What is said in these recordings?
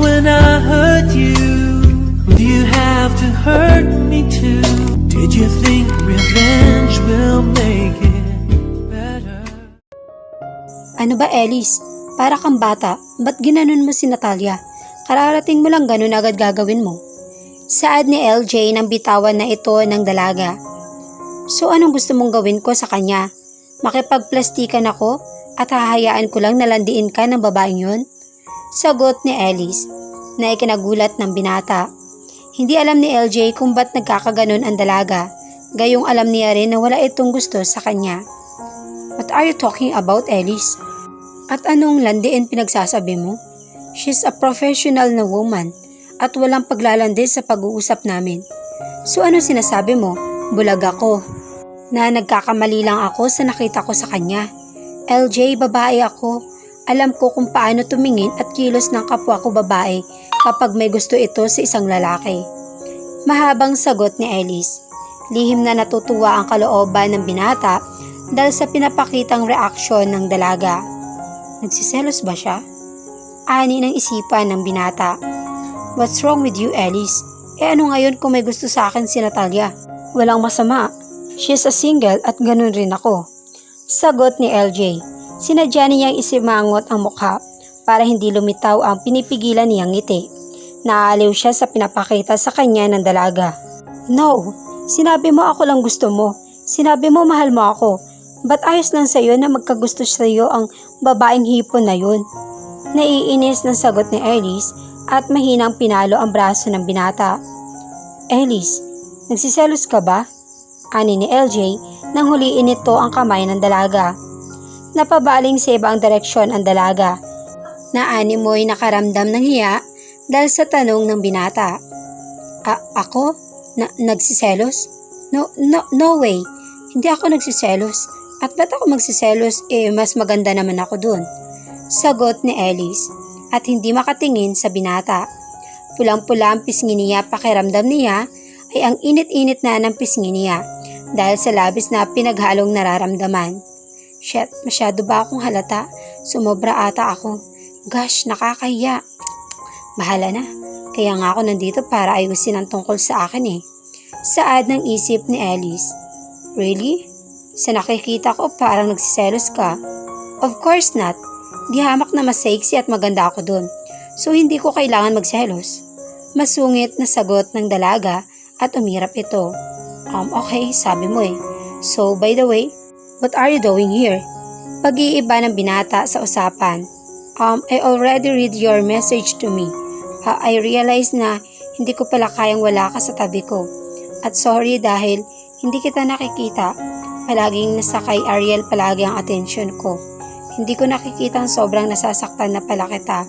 when I hurt you? Do you have to hurt me too? Did you think revenge will make it better? Ano ba, Ellis? Para kang bata, ba't ginanon mo si Natalia? Kararating mo lang ganun agad gagawin mo. Saad ni LJ nang bitawan na ito ng dalaga. So anong gusto mong gawin ko sa kanya? Makipagplastikan ako at hahayaan ko lang nalandiin ka ng babaeng yun? Sagot ni Ellis na ikinagulat ng binata. Hindi alam ni LJ kung ba't nagkakaganon ang dalaga. Gayong alam niya rin na wala itong gusto sa kanya. What are you talking about, Ellis? At anong landiin pinagsasabi mo? She's a professional na woman at walang paglalandi sa pag-uusap namin. So ano sinasabi mo? Bulag ako. Na nagkakamali lang ako sa nakita ko sa kanya. LJ, babae ako. Alam ko kung paano tumingin at kilos ng kapwa ko babae kapag may gusto ito sa isang lalaki. Mahabang sagot ni Ellis. Lihim na natutuwa ang kalooban ng binata dahil sa pinapakitang reaksyon ng dalaga. Nagsiselos ba siya? Ani ng isipan ng binata. What's wrong with you, Alice? Eh ano ngayon kung may gusto sa akin si Natalia? Walang masama. She's a single at ganun rin ako. Sagot ni LJ. Sinadya niyang isimangot ang mukha para hindi lumitaw ang pinipigilan niyang ngiti. Naaliw siya sa pinapakita sa kanya ng dalaga. No, sinabi mo ako lang gusto mo. Sinabi mo mahal mo ako. Ba't ayos lang sa'yo na magkagusto sa'yo ang babaeng hipon na yun? Naiinis ng sagot ni Ellis at mahinang pinalo ang braso ng binata. Ellis, nagsiselos ka ba? Ani ni LJ nang huliin nito ang kamay ng dalaga. Napabaling sa ibang direksyon ang dalaga. Naani mo'y nakaramdam ng hiya dahil sa tanong ng binata. A- ako? Na nagsiselos? No, no, no way. Hindi ako nagsiselos. At ba't ako magsiselos? Eh, mas maganda naman ako dun. Sagot ni Ellis at hindi makatingin sa binata. Pulang-pula ang pisngi niya pakiramdam niya ay ang init-init na ng pisngi niya dahil sa labis na pinaghalong nararamdaman. Shit, masyado ba akong halata? Sumobra ata ako. Gosh, nakakahiya. Bahala na. Kaya nga ako nandito para ayusin ang tungkol sa akin eh. Saad ng isip ni Alice. Really? Sa nakikita ko parang nagsiselos ka. Of course not. Di hamak na mas sexy at maganda ako dun. So hindi ko kailangan magselos. Masungit na sagot ng dalaga at umirap ito. Um, okay, sabi mo eh. So, by the way, what are you doing here? Pag-iiba ng binata sa usapan. Um, I already read your message to me. Uh, I realize na hindi ko pala kayang wala ka sa tabi ko. At sorry dahil hindi kita nakikita. Palaging nasa kay Ariel palagi ang atensyon ko. Hindi ko nakikita ang sobrang nasasaktan na pala kita.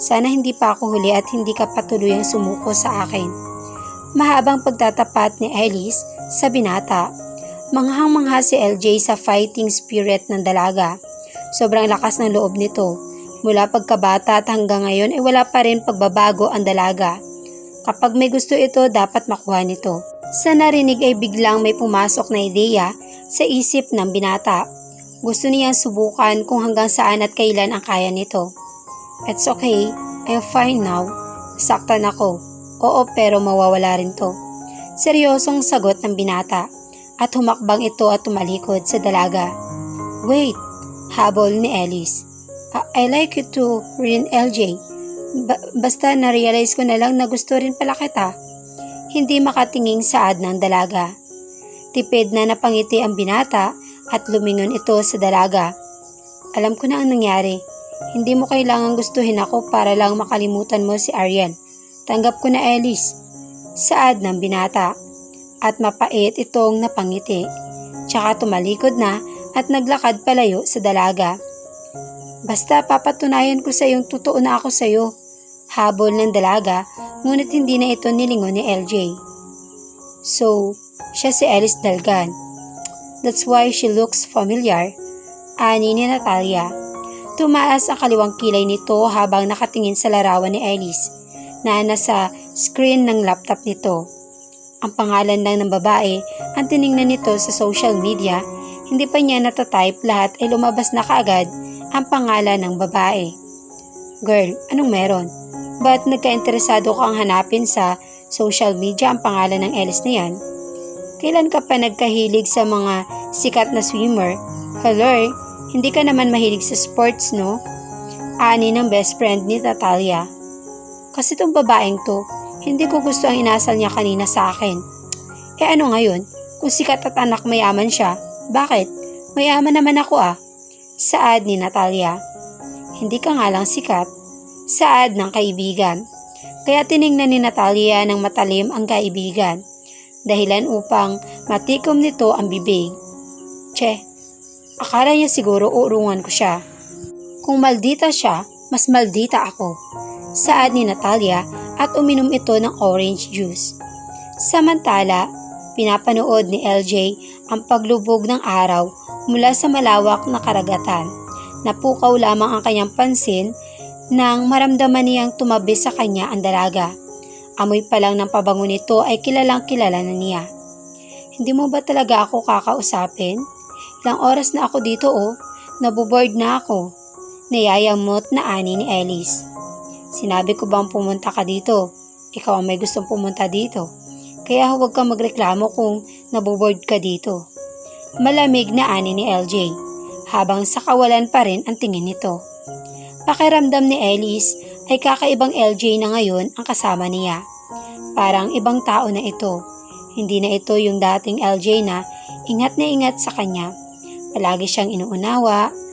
Sana hindi pa ako huli at hindi ka patuluyang sumuko sa akin. Mahabang pagtatapat ni Alice sa binata. Manghang-mangha si LJ sa fighting spirit ng dalaga. Sobrang lakas ng loob nito. Mula pagkabata at hanggang ngayon ay wala pa rin pagbabago ang dalaga. Kapag may gusto ito, dapat makuha nito. Sa narinig ay biglang may pumasok na ideya sa isip ng binata. Gusto niyang subukan kung hanggang saan at kailan ang kaya nito. It's okay, I'm fine now. Saktan ako. Oo pero mawawala rin to. Seryosong sagot ng binata at humakbang ito at tumalikod sa dalaga. Wait, habol ni Alice. I, I like you too, rin LJ. Ba- basta na-realize ko na lang na gusto rin pala kita. Hindi makatinging saad ng dalaga. Tipid na napangiti ang binata at lumingon ito sa dalaga. Alam ko na ang nangyari. Hindi mo kailangan gustuhin ako para lang makalimutan mo si Ariel. Tanggap ko na Alice. Saad ng binata. At mapait itong napangiti. Tsaka tumalikod na at naglakad palayo sa dalaga. Basta papatunayan ko sa iyong totoo na ako sa iyo. Habol ng dalaga, ngunit hindi na ito nilingon ni LJ. So, siya si Alice Dalgan. That's why she looks familiar. Ani ni Natalia. Tumaas ang kaliwang kilay nito habang nakatingin sa larawan ni Alice na nasa screen ng laptop nito. Ang pangalan lang ng babae ang tiningnan nito sa social media, hindi pa niya natatype lahat ay lumabas na kaagad ang pangalan ng babae. Girl, anong meron? Ba't nagka-interesado kang hanapin sa social media ang pangalan ng Ellis na yan? Kailan ka pa nagkahilig sa mga sikat na swimmer? Hello, eh, hindi ka naman mahilig sa sports, no? Ani ng best friend ni Natalia. Kasi tong babaeng to, hindi ko gusto ang inasal niya kanina sa akin. Eh ano ngayon? Kung sikat at anak mayaman siya, bakit? Mayaman naman ako ah. Saad ni Natalia. Hindi ka nga lang sikat. Saad ng kaibigan. Kaya tiningnan ni Natalia ng matalim ang kaibigan. Dahilan upang matikom nito ang bibig. Che, akala niya siguro uurungan ko siya. Kung maldita siya, mas maldita ako. Saad ni Natalia at uminom ito ng orange juice. Samantala, pinapanood ni LJ ang paglubog ng araw mula sa malawak na karagatan. Napukaw lamang ang kanyang pansin nang maramdaman niyang tumabi sa kanya ang dalaga. Amoy pa lang ng pabango nito ay kilalang kilala na niya. Hindi mo ba talaga ako kakausapin? Ilang oras na ako dito oh, nabuboard na ako. Nayayamot na ani ni Ellis. Sinabi ko bang pumunta ka dito? Ikaw ang may gustong pumunta dito. Kaya huwag kang magreklamo kung naboboard ka dito. Malamig na ani ni LJ, habang sa kawalan pa rin ang tingin nito. Pakiramdam ni Ellis ay kakaibang LJ na ngayon ang kasama niya. Parang ibang tao na ito. Hindi na ito yung dating LJ na ingat na ingat sa kanya. Palagi siyang inuunawa,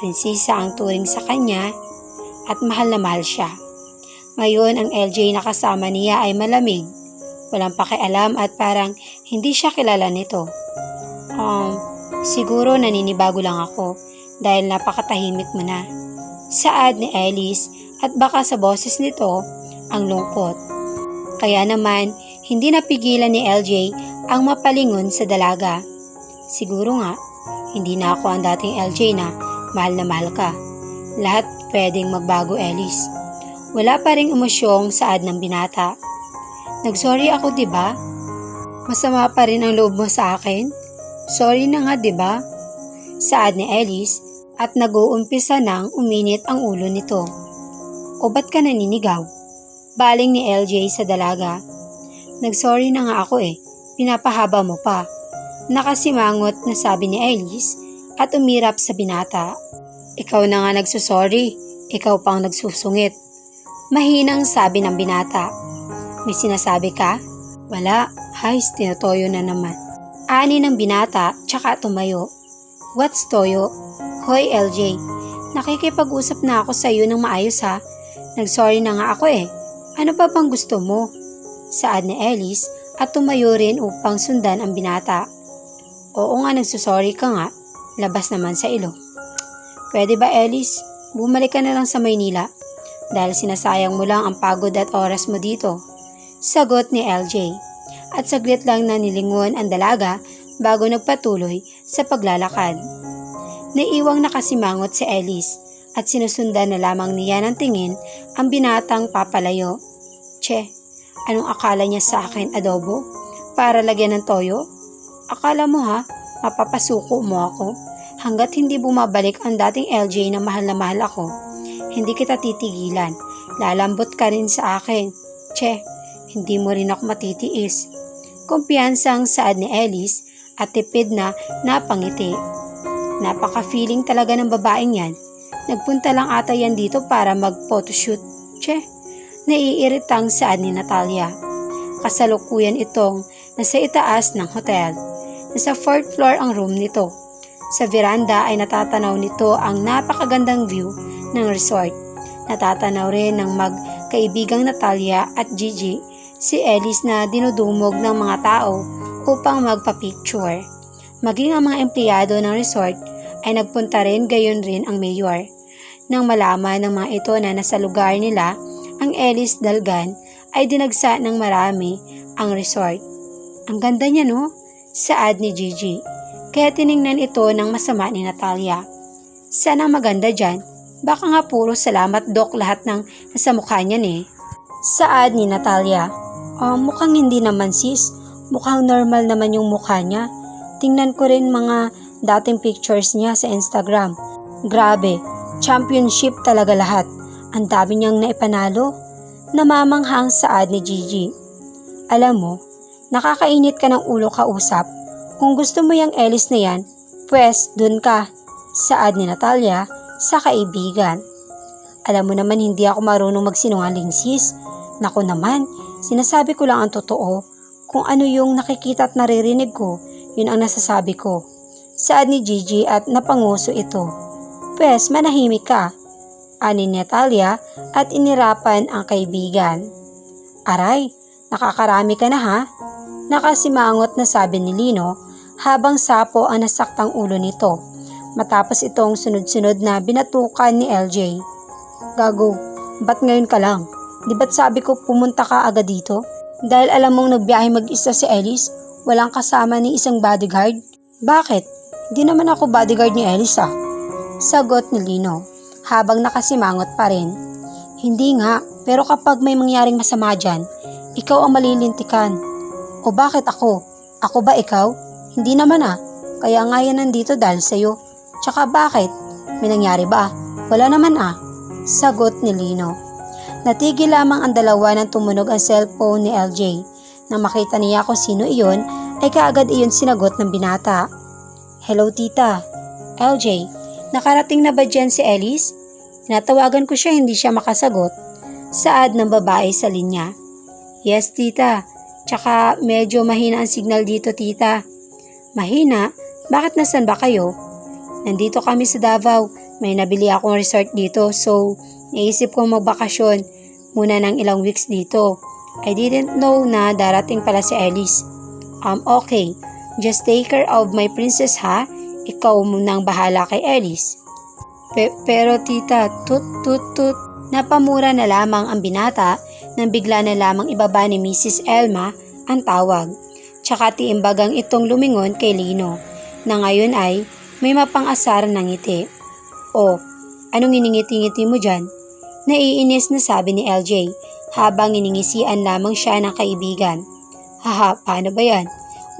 prinsesa ang turing sa kanya, at mahal na mahal siya. Ngayon ang LJ na kasama niya ay malamig, walang pakialam at parang hindi siya kilala nito. Um, siguro naninibago lang ako dahil napakatahimik mo na. Saad ni Ellis at baka sa boses nito ang lungkot. Kaya naman, hindi napigilan ni LJ ang mapalingon sa dalaga. Siguro nga, hindi na ako ang dating LJ na mahal na mahal ka. Lahat pwedeng magbago, Ellis. Wala pa ring emosyong saad ng binata. Nagsorry ako, 'di ba? Masama pa rin ang loob mo sa akin? Sorry na nga, 'di ba? Saad ni Ellis at nag-uumpisa nang uminit ang ulo nito. O ba't ka naninigaw? Baling ni LJ sa dalaga. Nagsorry na nga ako eh, pinapahaba mo pa. Nakasimangot na sabi ni Ellis at umirap sa binata. Ikaw na nga nagsusorry, ikaw pang nagsusungit. Mahinang sabi ng binata. May sinasabi ka? Wala, hays, tinutoyo na naman. Ani ng binata, tsaka tumayo. What's toyo? Hoy LJ, nakikipag-usap na ako sa iyo ng maayos ha. Nagsorry na nga ako eh. Ano pa bang gusto mo? Saad ni Ellis at tumayo rin upang sundan ang binata. Oo nga nagsusorry ka nga, labas naman sa ilo. Pwede ba Ellis, bumalik ka na lang sa Maynila? Dahil sinasayang mo lang ang pagod at oras mo dito. Sagot ni LJ. At saglit lang na nilingon ang dalaga bago nagpatuloy sa paglalakad. Naiwang nakasimangot si Ellis at sinusundan na lamang niya ng tingin ang binatang papalayo. Che, anong akala niya sa akin adobo? Para lagyan ng toyo? Akala mo ha, mapapasuko mo ako? Hanggat hindi bumabalik ang dating LJ na mahal na mahal ako, hindi kita titigilan. Lalambot ka rin sa akin. Che, hindi mo rin ako matitiis. Kumpiyansang saad ni Ellis at tipid na napangiti. Napaka-feeling talaga ng babaeng yan. Nagpunta lang ata yan dito para mag-photoshoot. Che, naiiritang saad ni Natalia. Kasalukuyan itong nasa itaas ng hotel. Nasa fourth floor ang room nito. Sa veranda ay natatanaw nito ang napakagandang view ng resort. Natatanaw rin ng magkaibigang Natalia at Gigi si Ellis na dinudumog ng mga tao upang magpa-picture. Maging ang mga empleyado ng resort ay nagpunta rin gayon rin ang mayor. Nang malaman ng mga ito na nasa lugar nila, ang Ellis Dalgan ay dinagsa ng marami ang resort. Ang ganda niya no? Saad ni Gigi. Kaya tiningnan ito ng masama ni Natalia. Sana maganda dyan. Baka nga puro salamat dok lahat ng nasa mukha niyan eh. Saad ni Natalia. Oh, mukhang hindi naman sis. Mukhang normal naman yung mukha niya. Tingnan ko rin mga dating pictures niya sa Instagram. Grabe, championship talaga lahat. Ang dami niyang naipanalo. Namamanghang saad ni Gigi. Alam mo, nakakainit ka ng ulo kausap. Kung gusto mo yung Ellis na yan, pwes dun ka. Saad ni Natalia sa kaibigan. Alam mo naman hindi ako marunong magsinungaling sis. Naku naman, sinasabi ko lang ang totoo. Kung ano yung nakikita at naririnig ko, yun ang nasasabi ko. Saad ni Gigi at napanguso ito. Pwes, manahimik ka. Ani ni Natalia at inirapan ang kaibigan. Aray, nakakarami ka na ha? Nakasimangot na sabi ni Lino habang sapo ang nasaktang ulo nito. Matapos itong sunod-sunod na binatukan ni LJ. Gago, ba't ngayon ka lang? Di ba't sabi ko pumunta ka agad dito? Dahil alam mong nagbiyahe mag-isa si Ellis, walang kasama ni isang bodyguard? Bakit? Di naman ako bodyguard ni Ellis ah. Sagot ni Lino, habang nakasimangot pa rin. Hindi nga, pero kapag may mangyaring masama dyan, ikaw ang malilintikan. O bakit ako? Ako ba ikaw? Hindi naman ah. Kaya nga yan nandito dahil sa'yo. Tsaka bakit? May nangyari ba? Wala naman ah. Sagot ni Lino. Natigil lamang ang dalawa nang tumunog ang cellphone ni LJ. Nang makita niya kung sino iyon, ay kaagad iyon sinagot ng binata. Hello tita. LJ, nakarating na ba dyan si Ellis? Tinatawagan ko siya hindi siya makasagot. Saad ng babae sa linya. Yes tita, tsaka medyo mahina ang signal dito tita. Mahina? Bakit nasan ba kayo? Nandito kami sa Davao. May nabili akong resort dito so naisip kong magbakasyon muna ng ilang weeks dito. I didn't know na darating pala si Ellis. Um, okay. Just take care of my princess ha. Ikaw munang bahala kay Ellis. Pe- pero tita, tut tut tut. Napamura na lamang ang binata nang bigla na lamang ibaba ni Mrs. Elma ang tawag. Tsaka tiimbagang itong lumingon kay Lino na ngayon ay may mapang-asar ng ngiti. O, anong iningiti-ngiti mo dyan? Naiinis na sabi ni LJ habang iningisian lamang siya ng kaibigan. Haha, paano ba yan?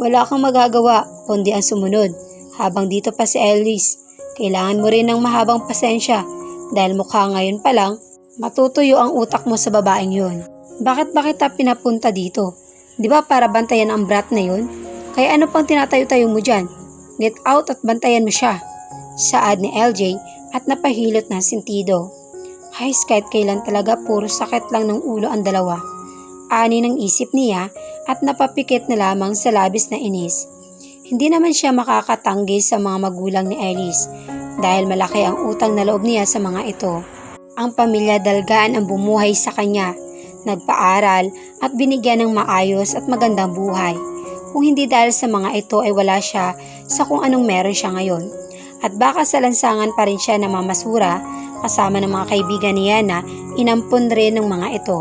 Wala kang magagawa kundi ang sumunod. Habang dito pa si Ellis, kailangan mo rin ng mahabang pasensya dahil mukha ngayon pa lang matutuyo ang utak mo sa babaeng yun. Bakit ba kita pinapunta dito? Di ba para bantayan ang brat na yun? Kaya ano pang tinatayo-tayo mo dyan? Get out at bantayan mo siya. Saad ni LJ at napahilot na sentido. Hay, kahit kailan talaga puro sakit lang ng ulo ang dalawa. Ani ng isip niya at napapikit na lamang sa labis na inis. Hindi naman siya makakatanggi sa mga magulang ni Ellis dahil malaki ang utang na loob niya sa mga ito. Ang pamilya dalgaan ang bumuhay sa kanya, nagpaaral at binigyan ng maayos at magandang buhay. Kung hindi dahil sa mga ito ay wala siya sa kung anong meron siya ngayon. At baka sa lansangan pa rin siya namamasura kasama ng mga kaibigan niya na inampun rin ng mga ito.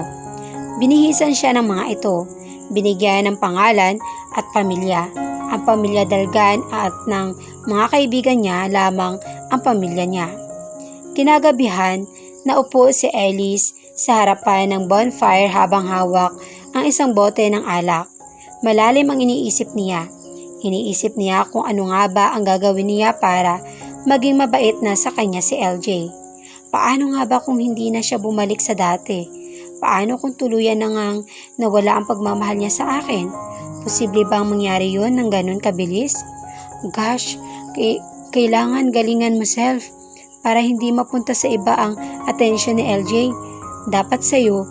Binihisan siya ng mga ito, binigyan ng pangalan at pamilya. Ang pamilya Dalgan at ng mga kaibigan niya lamang ang pamilya niya. Kinagabihan, naupo si Ellis sa harapan ng bonfire habang hawak ang isang bote ng alak. Malalim ang iniisip niya. Iniisip niya kung ano nga ba ang gagawin niya para maging mabait na sa kanya si LJ. Paano nga ba kung hindi na siya bumalik sa dati? Paano kung tuluyan na ngang nawala ang pagmamahal niya sa akin? Posible bang mangyari yon ng ganun kabilis? Gosh, kailangan galingan mo self para hindi mapunta sa iba ang atensyon ni LJ. Dapat sa'yo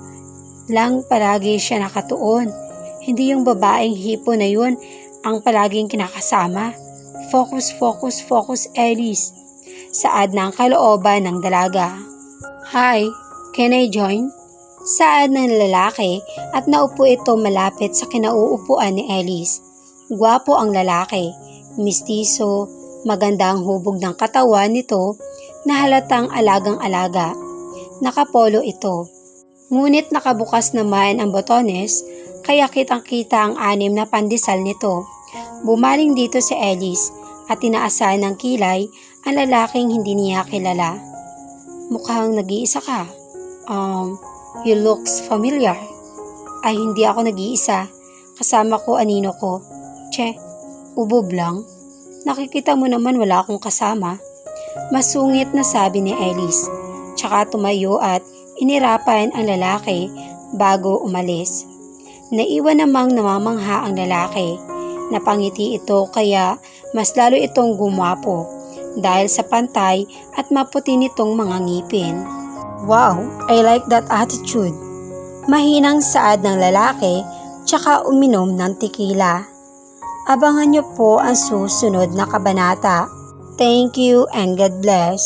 lang palagi siya nakatuon. Hindi yung babaeng hipo na yun ang palaging kinakasama. Focus, focus, focus, Ellis. Saad ng kalooban ng dalaga. Hi, can I join? Saad ng lalaki at naupo ito malapit sa kinauupuan ni Ellis. Gwapo ang lalaki, mistiso, maganda ang hubog ng katawan nito na halatang alagang-alaga. Nakapolo ito. Ngunit nakabukas naman ang botones kaya kitang-kita ang anim na pandesal nito. Bumaling dito si Ellis at tinaasan ng kilay ang lalaking hindi niya kilala. Mukhang nag-iisa ka. Um, you looks familiar. Ay hindi ako nag-iisa. Kasama ko anino ko. Che, ubob lang. Nakikita mo naman wala akong kasama. Masungit na sabi ni Ellis. Tsaka tumayo at inirapan ang lalaki bago umalis. Naiwan namang namamangha ang lalaki. Napangiti ito kaya mas lalo itong gumwapo dahil sa pantay at maputi nitong mga ngipin. Wow, I like that attitude. Mahinang saad ng lalaki tsaka uminom ng tekila. Abangan niyo po ang susunod na kabanata. Thank you and God bless.